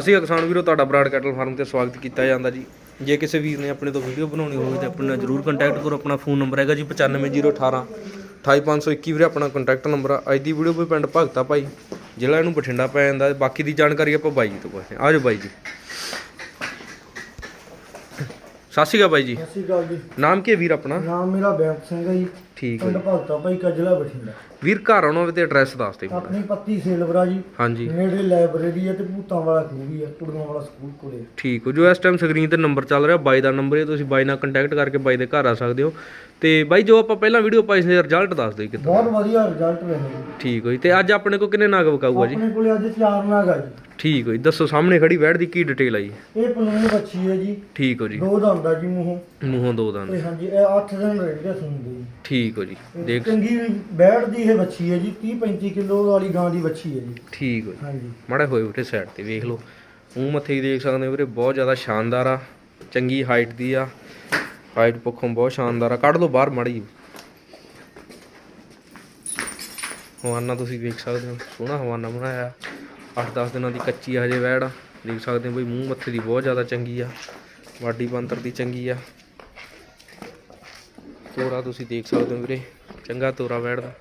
ਅਸੀਂ ਕਿਸਾਨ ਵੀਰੋ ਤੁਹਾਡਾ ਬਰਾਡ ਕੈਟਲ ਫਾਰਮ ਤੇ ਸਵਾਗਤ ਕੀਤਾ ਜਾਂਦਾ ਜੀ। ਜੇ ਕਿਸੇ ਵੀਰ ਨੇ ਆਪਣੇ ਤੋਂ ਵੀਡੀਓ ਬਣਾਉਣੀ ਹੋਵੇ ਤਾਂ ਆਪਣੇ ਨਾਲ ਜਰੂਰ ਕੰਟੈਕਟ ਕਰੋ। ਆਪਣਾ ਫੋਨ ਨੰਬਰ ਹੈਗਾ ਜੀ 95018 28521 ਵੀਰੇ ਆਪਣਾ ਕੰਟੈਕਟ ਨੰਬਰ ਆ। ਅੱਜ ਦੀ ਵੀਡੀਓ ਵੀ ਪਿੰਡ ਭਗਤਾ ਭਾਈ ਜ਼ਿਲ੍ਹਾ ਇਹਨੂੰ ਬਠਿੰਡਾ ਪੈ ਜਾਂਦਾ। ਬਾਕੀ ਦੀ ਜਾਣਕਾਰੀ ਆਪਾਂ ਬਾਈ ਜੀ ਤੋਂ ਪੁੱਛਦੇ ਹਾਂ। ਆਜੋ ਬਾਈ ਜੀ। ਸਤਿ ਸ਼੍ਰੀ ਅਕਾਲ ਬਾਈ ਜੀ। ਸਤਿ ਸ਼੍ਰੀ ਅਕਾਲ ਜੀ। ਨਾਮ ਕੀ ਹੈ ਵੀਰ ਆਪਣਾ? ਨਾਮ ਮੇਰਾ ਬੇਅੰਤ ਸਿੰਘ ਹੈ ਜੀ। ਠੀਕ ਹੈ ਪਿੰਡ। ਭਗਤਾ ਭਾਈ ਕਜਲਾ ਬਠਿੰਡਾ। ਵੀਰ ਘਰ ਆਉਣਾ ਹੋਵੇ ਤੇ ਐਡਰੈਸ ਦੱਸ ਦੇ ਮੁੰਡਾ ਆਪਣੀ ਪੱਤੀ ਸੇਲਵਰਾ ਜੀ। ਹਾਂਜੀ। ਨੇੜੇ ਲਾਇਬ੍ਰੇਰੀ ਹੈ ਤੇ ਭੂਤਾਂ ਵਾਲਾ ਵੀ ਹੈ ਕੁੜੀਆਂ ਵਾਲਾ ਸਕੂਲ ਕੋਲੇ ਠੀਕ ਹੋ ਜੋ ਇਸ ਟਾਈਮ ਸਕਰੀਨ ਤੇ ਨੰਬਰ ਚੱਲ ਰਿਹਾ ਬਾਈ ਦਾ ਨੰਬਰ ਹੈ ਤੁਸੀਂ ਬਾਈ ਨਾਲ ਕੰਟੈਕਟ ਕਰਕੇ ਬਾਈ ਦੇ ਘਰ ਆ ਸਕਦੇ ਹੋ। ਤੇ ਬਾਈ ਜੋ ਆਪਾਂ ਪਹਿਲਾਂ ਵੀਡੀਓ ਪਾਈ ਸੀ ਰਿਜ਼ਲਟ ਦੱਸ ਦਿਓ ਕਿੱਦਾਂ ਬਹੁਤ ਵਧੀਆ ਰਿਜ਼ਲਟ ਰਹੇ ਜੀ ਠੀਕ ਹੋ ਜੀ ਤੇ ਅੱਜ ਆਪਣੇ ਕੋਲ ਕਿੰਨੇ ਨਾਗ ਵਿਕਾਊਗਾ ਜੀ? ਆਪਣੇ ਕੋਲੇ ਅੱਜ ਚਾਰ ਨਾਗ ਆ ਜੀ। ਠੀਕ ਹੋ ਜੀ ਦੱਸੋ ਸਾਹਮਣੇ ਖੜੀ ਵੈੜ ਦੀ ਕੀ ਡਿਟੇਲ ਆਈ ਇਹ ਪਲੂਨ ਬੱਚੀ ਹੈ ਜੀ। ਠੀਕ ਹੋ ਜੀ। ਦੋ ਦਾ ਹੁੰਦਾ ਜੀ ਮੂੰਹੋਂ। ਮੂੰਹੋਂ ਦੋ ਦੰਦ। ਤੇ ਹਾਂਜੀ ਇਹ 8 ਦਿਨ ਰਹਿੰਦੇ ਸੁਣਦੇ ਜੀ। ਠੀਕ ਹੋ ਜੀ ਦੇਖ। ਚੰਗੀ ਬੈੜ ਦੀ ਇਹ ਬੱਚੀ ਹੈ ਜੀ 30 35 ਕਿਲੋ ਵਾਲੀ ਗਾਂ ਦੀ ਬੱਚੀ ਹੈ ਜੀ। ਠੀਕ ਹੋ ਜੀ। ਹਾਂਜੀ। ਮਾੜਾ ਹੋਏ ਉਰੇ ਸਾਈਡ ਤੇ ਵੇਖ ਲਓ। ਮੂੰਹ ਮੱਥੇ ਹੀ ਦੇਖ ਸਕਦੇ ਹੋ ਵੀਰੇ ਬਹੁਤ ਜ਼ਿਆਦਾ ਸ਼ਾਨਦਾਰ ਆ ਚੰਗੀ ਹਾਈਟ ਦੀ ਆ। ਹਾਈਟ ਪੱਖੋਂ ਬਹੁਤ ਸ਼ਾਨਦਾਰ ਆ। ਕੱਢ ਲਓ ਬਾਹਰ ਮਾੜੀ ਹਵਾਨਾ ਤੁਸੀਂ ਵੇਖ ਸਕਦੇ ਹੋ। ਸੋਹਣਾ ਹਵਾਨਾ ਬਣਾਇਆ। 8-10 ਦਿਨਾਂ ਦੀ ਕੱਚੀ ਆ ਹਜੇ ਵੈੜ ਆ। ਦੇਖ ਸਕਦੇ ਹੋ ਬਈ, ਮੂੰਹ ਮੱਥੇ ਦੀ ਬਹੁਤ ਜ਼ਿਆਦਾ ਚੰਗੀ ਆ। ਵਾਡੀ ਬੰਤਰ ਦੀ ਚੰਗੀ ਆ। ਤੋਰਾ ਤੁਸੀਂ ਦੇਖ ਸਕਦੇ ਹੋ ਵੀਰੇ। ਚੰਗਾ ਤੋਰਾ ਵੈੜ ਦਾ।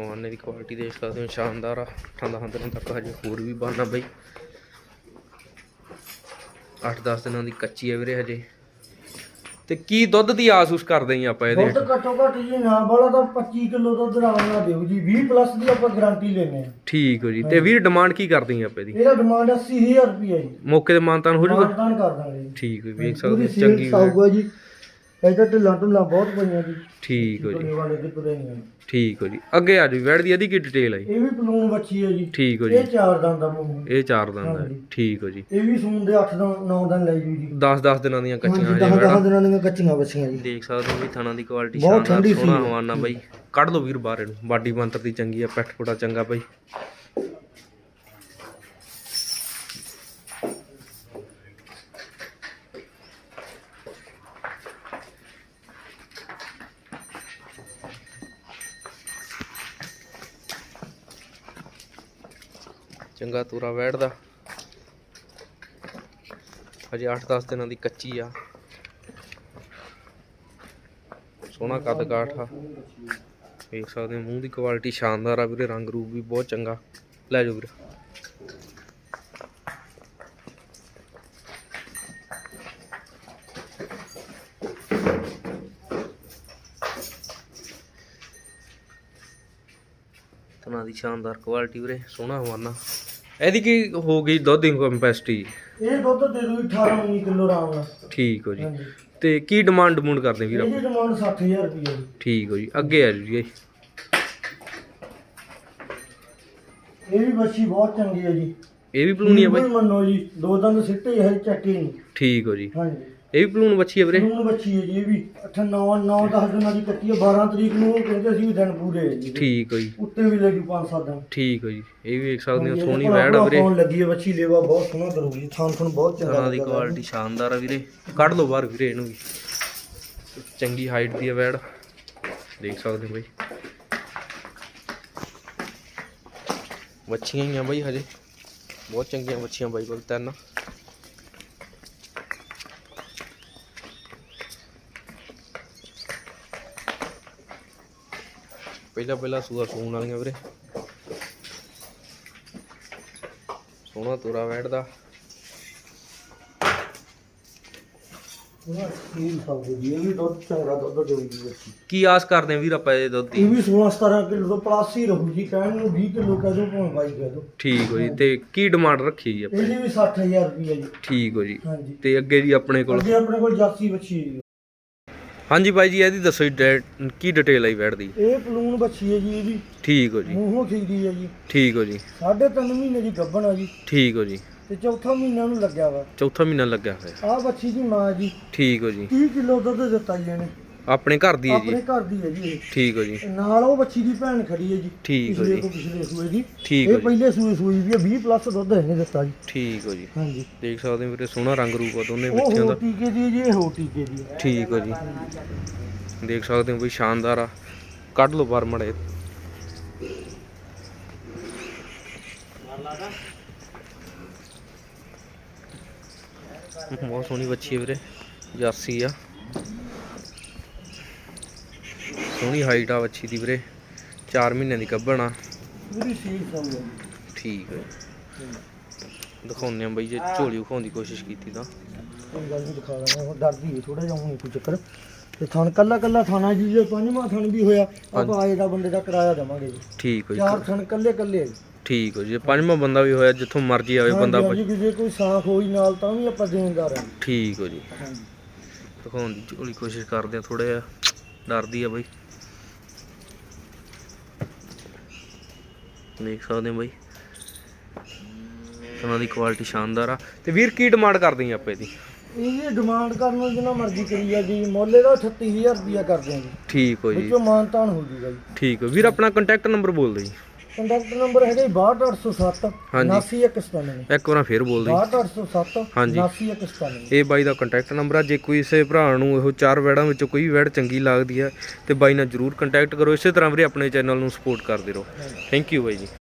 ਹਵਾਨੇ ਦੀ ਕੁਆਲਿਟੀ ਦੇਖ ਸਕਦੇ ਹੋ। ਸ਼ਾਨਦਾਰ ਆ। ਠੰਡਾ ਹੰਦਰਾਂ ਤੱਕ ਹਜੇ ਹੋਰ ਵੀ ਬਾਨਾ ਬਈ। 8-10 ਦਿਨਾਂ ਦੀ ਕੱਚੀ ਹੈ ਵੀਰੇ ਹਜੇ। ਤੇ ਕੀ ਦੁੱਧ ਦੀ ਆਸ ਉਸ ਕਰਦੇ ਆਂ ਆਪਾਂ ਇਹਦੇ? ਦੁੱਧ ਘੱਟੋ ਘੱਟ ਜੀ ਨਾ ਵਾਲਾ ਤਾਂ 25 ਕਿਲੋ ਦੁੱਧ ਆਰਾਮ ਨਾਲ ਦਿਓ ਜੀ। 20 ਪਲੱਸ ਦੀ ਆਪਾਂ ਗਾਰੰਟੀ ਲੈਨੇ ਆ। ਠੀਕ ਹੋ ਜੀ। ਤੇ ਵੀਰ ਡਿਮਾਂਡ ਕੀ ਕਰਦੇ ਆਂ ਆਪਾਂ ਇਹਦੀ? ਇਹਦਾ ਡਿਮਾਂਡ 80000 ਰੁਪਏ ਜੀ। ਮੌਕੇ ਤੇ ਮਾਨਤਾਨ ਹੋ ਜਾਊਗਾ? ਮਾਨਦਾਨ ਕਰ ਦਾਂਗੇ ਠੀਕ ਹੋ ਵੇਖ ਸਕਦੇ ਚੰਗੀ। ਸਾਊਗਾ ਜੀ। ਇਹਦਾ ਢਿੱਲਾਂ ਢੁੱਲਾਂ ਬਹੁਤ ਪਈਆਂ ਜੀ। ਠੀਕ ਹੋ ਜੀ। ਵਾਲੇ ਦੇ ਨਹੀਂ ਠੀਕ ਹੋ ਜੀ। ਅੱਗੇ ਆ ਜੀ ਵੈੜ ਦੀ ਇਹਦੀ ਕੀ ਡਿਟੇਲ ਹੈ ਜੀ? ਇਹ ਵੀ ਪਲੂਨ ਬੱਚੀ ਹੈ ਜੀ। ਠੀਕ ਹੋ ਇਹ ਜੀ ਚਾਰ ਦੰਦ ਦਾ ਮੂੰਹ ਇਹ ਚਾਰ ਦੰਦ ਹਾਂਜੀ। ਠੀਕ ਹੋ ਜੀ। ਇਹ ਵੀ ਸੂਨ ਦੇ 8 ਦਾ 9 ਦਿਨ ਲੈ ਜੂ। ਜੀ 10-10 ਦਿਨਾਂ ਦੀਆਂ ਕੱਚੀਆਂ ਹਜੇ 10 ਵੈੜਾਂ। 10 ਦਿਨਾਂ ਦੀਆਂ ਕੱਚੀਆਂ ਬੱਚੀਆਂ ਜੀ। ਦੇਖ ਸਕਦੇ ਹੋ ਵੀ ਥਣਾ ਦੀ ਕੁਆਲਿਟੀ ਸ਼ਾਨਦਾਰ ਸੋਹਣਾ। ਹਵਾਨਾ ਬਾਈ। ਕੱਢ ਲਓ ਵੀਰ ਬਾਹਰ ਇਹਨੂੰ। ਬਾਡੀ ਬੰਤਰ ਦੀ ਚੰਗੀ ਆ ਪੈਠ ਫੋੜਾ ਚੰਗਾ ਬਾਈ। ਚੰਗਾ ਤੂਰਾ ਬੈਠਦਾ। ਹਜੇ 8-10 ਦਿਨਾਂ ਦੀ ਕੱਚੀ ਆ। ਸੋਹਣਾ ਕੱਦ ਕਾਠ ਆ। ਵੇਖ ਸਕਦੇ ਹੋ, ਮੂੰਹ ਦੀ ਕੁਆਲਿਟੀ ਸ਼ਾਨਦਾਰ ਆ ਵੀਰੇ, ਰੰਗ ਰੂਪ ਵੀ ਬਹੁਤ ਚੰਗਾ। ਲੈ ਜਾਓ ਵੀਰੇ। ਤਨਾ ਦੀ ਸ਼ਾਨਦਾਰ ਕੁਆਲਿਟੀ ਵੀਰੇ, ਸੋਹਣਾ ਹਵਾਨਾ। ਇਹਦੀ ਕੀ ਹੋ ਗਈ ਦੁੱਧ ਦੀ ਕੰਪੈਸਿਟੀ ਇਹ ਦੁੱਧ ਦੇ ਦੂ 18 19 ਕਿਲੋ ਆਰਾਮ ਨਾਲ ਠੀਕ ਹੋ ਜੀ। ਹਾਂਜੀ। ਤੇ ਕੀ ਡਿਮਾਂਡ ਡਮੂੰਡ ਕਰਦੇ ਵੀਰ ਇਹਦੀ ਡਿਮਾਂਡ 60000 ਰੁਪਏ ਜੀ। ਠੀਕ ਹੋ ਜੀ ਅੱਗੇ ਆ ਜੀ। ਇਹ ਵੀ ਬੱਚੀ ਬਹੁਤ ਚੰਗੀ ਹੈ ਜੀ। ਇਹ ਵੀ ਪਲੂਣੀ ਆ ਬਾਈ? ਬਿਲਕੁਲ ਮੰਨੋ ਜੀ ਦੋ ਦੰਦ ਸਿੱਟੇ ਹੈ ਚੱਕੇ ਨਹੀਂ। ਠੀਕ ਹੋ ਜੀ। ਹਾਂਜੀ। ਇਹ ਵੀ ਪਲੂਣ ਬੱਚੀ ਆ ਵੀਰੇ। ਨੂੰ ਬੱਚੀ ਹੈ ਜੀ ਇਹ ਵੀ। 8 9 9 10 ਦਿਨਾਂ ਦੀ ਕੱਟੀ ਹੈ 12 ਤਰੀਕ ਨੂੰ ਉਹ ਕਹਿੰਦੇ ਸੀ ਵੀ ਦਿਨ ਪੂਰੇ ਹੈ ਜੀ। ਠੀਕ ਹੋ ਜੀ। ਉੱਤੇ ਵੀ ਲੱਗੀ 5-7 ਦਿਨ। ਠੀਕ ਹੋ ਜੀ। ਇਹ ਵੀ ਵੇਖ ਸਕਦੇ ਹੋ ਸੋਹਣੀ ਵੈੜ ਆ ਵੀਰੇ। ਪਾਉਣ ਲੱਗੀ ਹੈ ਬੱਚੀ ਲੇਵਾ ਬਹੁਤ ਸੋਹਣਾ ਕਰੂਗੀ ਥਾਂ ਥਣ ਬਹੁਤ ਚੰਗਾ ਤਨਾ ਦੀ ਲੱਗਾ ਕੁਆਲਿਟੀ ਸ਼ਾਨਦਾਰ ਆ ਵੀਰੇ। ਕੱਢ ਲਓ ਬਾਹਰ ਵੀਰੇ ਇਹਨੂੰ ਵੀ। ਚੰਗੀ ਹਾਈਟ ਦੀ ਆ ਵੈੜ। ਦੇਖ ਸਕਦੇ ਹੋ ਬਾਈ। ਵੱਛੀਆਂ ਹੀ ਆ ਬਾਈ ਹਜੇ। ਬਹੁਤ ਚੰਗੀਆਂ ਵੱਛੀਆਂ ਬਾਈ ਕੋਲ ਤਿੰਨ। ਪਹਿਲਾ ਪਹਿਲਾ ਸੂਆ ਸੂਣ ਵਾਲੀਆਂ ਵੀਰੇ। ਸੋਹਣਾ ਤੁਰਾ ਵੈੜਦਾ ਉਹਨਾਂ ਸੀਲ ਸਕਦੇ ਜੀ ਇਹ ਵੀ ਦੁੱਧ ਚੰਗਾ ਦੁੱਧ ਦੇਊਗੀ ਬੱਚੀ। ਕੀ ਆਸ ਕਰਦੇ ਆ ਵੀਰ ਆਪਾਂ ਇਹ ਦੁੱਧ ਦੀ? ਇਹ ਵੀ 16 17 ਕਿਲੋ ਤੋਂ ਪਲੱਸ ਹੀ ਰਹੂ ਜੀ ਕਹਿਣ ਨੂੰ 20 ਕਿਲੋ ਕਹਿ ਦੋ ਭਾਵੇਂ 22 ਕਹਿ ਦੋ। ਠੀਕ ਹੋ ਜੀ ਤੇ ਕੀ ਡਿਮਾਂਡ ਰੱਖੀ ਜੀ ਆਪਾਂ? ਇਹਦੀ ਵੀ 60000 ਰੁਪਏ ਜੀ। ਠੀਕ ਹੋ ਜੀ ਹਾਂਜੀ। ਤੇ ਅੱਗੇ ਜੀ ਆਪਣੇ ਕੋਲ? ਅੱਗੇ ਆਪਣੇ ਕੋਲ ਜਾਸੀ ਬੱਚੀ ਹਾਂਜੀ ਬਾਈ ਜੀ ਇਹਦੀ ਦੱਸੋ ਜੀ ਡੈ- ਕੀ ਡਿਟੇਲ ਆਈ ਵੈੜ ਦੀ? ਇਹ ਪਲੂਨ ਬੱਚੀ ਹੈ ਜੀ ਇਹਦੀ। ਠੀਕ ਹੋ ਜੀ। ਮੂੰਹੋਂ ਖੀਦੀ ਹੈ ਜੀ। ਠੀਕ ਹੋ ਜੀ। ਸਾਢੇ ਤਿੰਨ ਮਹੀਨੇ ਦੀ ਗੱਭਣ ਆ ਜੀ। ਠੀਕ ਹੋ ਜੀ। ਤੇ ਚੌਥਾ ਮਹੀਨਾ ਨੂੰ ਲੱਗਿਆ ਵਾ। ਚੌਥਾ ਮਹੀਨਾ ਲੱਗਿਆ ਹੋਇਆ। ਆਹ ਬੱਚੀ ਦੀ ਮਾਂ ਜੀ। ਠੀਕ ਹੋ ਜੀ। 30 ਕਿਲੋ ਦੁੱਧ ਦਿੱਤਾ ਜੀ ਇਹਨੇ। ਆਪਣੇ ਘਰ ਦੀ ਹੈ ਆਪਣੇ ਜੀ ਘਰ ਦੀ ਹੈ ਜੀ ਇਹ। ਠੀਕ ਹੋ ਜੀ। ਨਾਲ ਉਹ ਬੱਚੀ ਦੀ ਭੈਣ ਖੜੀ ਹੈ ਜੀ। ਠੀਕ ਹੋ ਪਿਛਲੇ ਜੀ। ਤੋਂ ਪਿਛਲੇ ਸੂਏ ਦੀ। ਠੀਕ ਹੋ ਇਹ ਜੀ। ਪਹਿਲੇ ਸੂਏ ਸੂਈ ਵੀ ਹੈ 20 ਪਲੱਸ ਦੁੱਧ ਇਹਨੇ ਦਿੱਤਾ ਜੀ। ਠੀਕ ਹੋ ਜੀ। ਹਾਂਜੀ। ਦੇਖ ਸਕਦੇ ਹੋ ਵੀਰੇ ਸੋਹਣਾ ਰੰਗ ਰੂਪ ਆ ਦੋਨੇ ਉਹ ਬੱਚਿਆਂ ਹੋ ਦਾ ਟੀਕੇ ਦੀ ਹੈ ਜੀ ਇਹ ਹੋ ਟੀਕੇ ਦੀ ਹੈ। ਠੀਕ ਹੋ ਜੀ। ਦੇਖ ਸਕਦੇ ਹੋ ਬਈ ਸ਼ਾਨਦਾਰ ਆ। ਕੱਢ ਲਓ ਬਾਹਰ ਮੜੇ ਬਹੁਤ ਸੋਹਣੀ ਬੱਚੀ ਹੈ ਵੀਰੇ। ਜਾਸੀ ਆ। ਸੋਹਣੀ ਹਾਈਟ ਆ ਬੱਚੀ ਦੀ ਵੀਰੇ। 4 ਮਹੀਨਿਆਂ ਦੀ ਗੱਭਣ ਆ। ਪੂਰੀ ਸੀਲ ਹੈ ਠੀਕ ਹੈ। ਦਿਖਾਉਂਦੇ ਆ ਬਈ ਜੇ ਝੋਲੀ ਵਿਖਾਉਣ ਦੀ ਕੋਸ਼ਿਸ਼ ਕੀਤੀ ਤਾਂ। ਕੋਈ ਗੱਲ ਨਹੀਂ ਦਿਖਾ ਦਾਂਗਾ ਉਹ ਡਰਦੀ ਹੈ ਥੋੜਾ ਜਿਹਾ ਹੁਣ ਕੋਈ ਚੱਕਰ। ਤੇ ਥਣ ਕੱਲਾ ਕੱਲਾ ਥਾਣਾ ਜੀ ਜੇ ਪੰਜਵਾਂ ਥਣ ਵੀ ਹੋਇਆ ਆਪਾਂ ਆਏ ਦਾ ਬੰਦੇ ਦਾ ਕਿਰਾਇਆ ਦੇਵਾਂਗੇ। ਜੀ ਠੀਕ ਹੋ ਚਾਰ ਜੀ ਥਣ ਕੱਲੇ ਕੱਲੇ ਠੀਕ ਹੋ ਜੀ ਪੰਜਵਾਂ ਬੰਦਾ ਵੀ ਹੋਇਆ ਜਿੱਥੋਂ ਮਰਜ਼ੀ ਆਵੇ ਬੰਦਾ ਹਾਂਜੀ, ਹਾਂਜੀ, ਜੇ ਕੋਈ ਸਾਖ ਹੋਈ ਨਾਲ ਤਾਂ ਵੀ ਆਪਾਂ ਦੇਣਦਾਰ ਹਾਂ ਠੀਕ ਹੋ ਜੀ। ਹਾਂਜੀ। ਦਿਖਾਉਣ ਦੀ ਝੋਲੀ ਕੋਸ਼ਿਸ਼ ਕਰਦੇ ਆ ਥੋੜਾ ਜਿਹਾ। ਡਰਦੀ ਆ ਬਈ। ਦੇਖ ਸਕਦੇ ਆ ਬਈ। ਉਹਨਾਂ ਦੀ ਕੁਆਲਿਟੀ ਸ਼ਾਨਦਾਰ ਆ। ਤੇ ਵੀਰ ਕੀ ਡਿਮਾਂਡ ਕਰਦੇ ਆ ਆਪਾਂ ਇਹਦੀ ਇਹ ਡਿਮਾਂਡ ਕਰਨ ਨੂੰ ਜਿੰਨਾ ਮਰਜ਼ੀ ਕਰੀ ਆ ਜੀ। ਮੁੱਲ ਇਹਦਾ 38000 ਰੁਪਿਆ ਕਰਦੇ ਆ ਜੀ। ਠੀਕ ਹੋ ਜੀ। ਵਿੱਚੋਂ ਮਾਨਤਾਨ ਹੋ ਜੂਗਾ ਜੀ ਠੀਕ ਹੋ ਵੀਰ ਆਪਣਾ ਕੰਟੈਕਟ ਨੰਬਰ ਬੋਲ ਦਿਓ ਜੀ। ਕੰਟੈਕਟ ਨੰਬਰ ਹੈਗਾ ਜੀ 62807 ਹਾਂਜੀ। 79197 ਇੱਕ ਵਾਰ ਫੇਰ ਬੋਲ ਦਿਓ 62807 ਹਾਂਜੀ। 79197 ਇਹ ਬਾਈ ਦਾ ਕੰਟੈਕਟ ਨੰਬਰ ਆ ਜੇ ਕੋਈ ਇਸੇ ਭਰਾ ਨੂੰ ਇਹੋ ਚਾਰ ਵੈੜਾਂ ਵਿੱਚੋਂ ਕੋਈ ਵੈੜ ਚੰਗੀ ਲੱਗਦੀ ਆ ਤੇ ਬਾਈ ਨਾਲ ਜਰੂਰ ਕੰਟੈਕਟ ਕਰੋ। ਇਸੇ ਤਰ੍ਹਾਂ ਵੀਰੇ ਆਪਣੇ ਚੈਨਲ ਨੂੰ ਸਪੋਰਟ ਕਰਦੇ ਰਹੋ। ਥੈਂਕ ਯੂ ਬਾਈ ਜੀ।